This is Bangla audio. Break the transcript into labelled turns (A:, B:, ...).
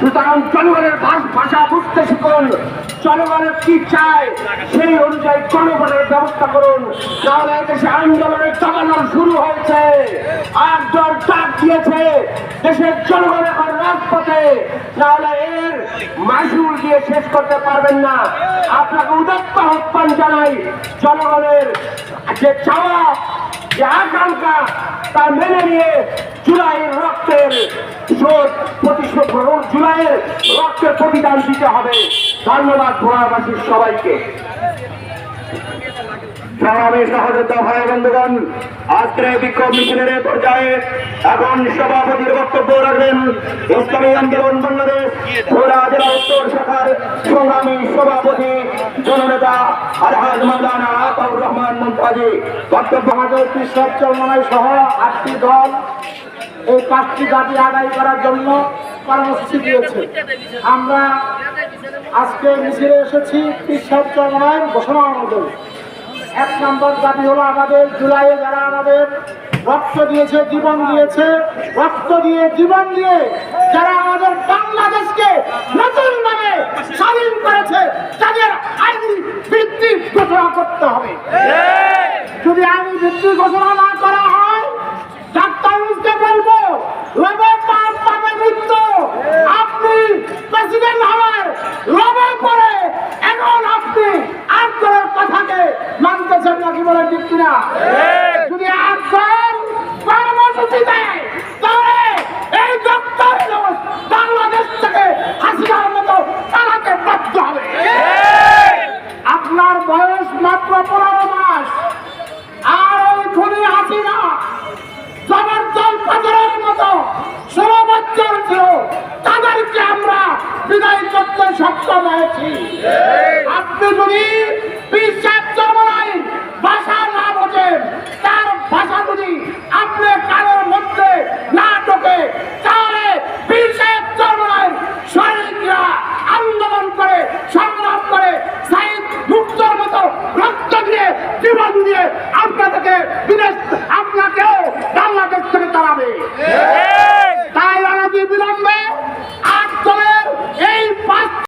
A: সুতরাং জনগণের ভাষা বুঝতে শিখুন, জনগণের কি চায় সেই অনুযায়ী জনগণের ব্যবস্থা করুন। নাহলে দেশে আন্দোলনের চালানো শুরু হয়েছে, আর দল ডাক দিয়েছে দেশের জনগণ এখন রাজপথে। নাহলে এর মাসুল দিয়ে শেষ করতে পারবেন না। আপনাকে উদত্ত আহ্বান জানাই, জনগণের যে চাওয়া যে আকাঙ্ক্ষা তা মেনে নিয়ে জুলাইয়ের রক্তের শোধ প্রতিশোধ জুলাইয়ের রক্তের প্রতিদান দিতে হবে। ধন্যবাদ ভোলাবাসীর সবাইকে।
B: সংগ্রামী সহযোদ্ধা ভাই বন্ধুগণ বিক্ষোভ মিছিলের পর্যায়ে এখন সভাপতির বক্তব্য রাখবেন ইসলামী আন্দোলন বাংলাদেশ ভোলা জেলা উত্তর শাখার সংগ্রামী সভাপতি জননেতা আলহাজ
A: সহ আটটি দল পাঁচটি দাবি আদায় করার জন্য দিয়েছে। আমরা আজকে এসেছি ঘোষণা এক নম্বর দাবি হলো আমাদের যারা আমাদের রক্ত দিয়েছে, জীবন দিয়েছে, রক্ত দিয়ে জীবন দিয়ে যারা ভিত্তি ঘোষণা করতে হবে। যদি আমি ভিত্তি ঘোষণা না করা হয়, ডাক্তার ইউনুসকে বলব আপনি প্রেসিডেন্ট হওয়ার আপনি কথাকে মানতেছেন নাকি বলে ঠিক কিনা যদি আন্দোলন কর্মসূচি দেয় তাহলে এই ডাক্তার ইউনুস বাংলাদেশ থেকে হাসিনার মতো পালাতে বাধ্য হবে আপনার বয়স পনেরো মাস আর ওই খুনি হাসিনা জবরদল পাথরের মতো ষোলো বছর ছিল তাদেরকে আমরা বিদায় করতে সক্ষম হয়েছি। আপনি যদি রক্ত দিয়ে জীবন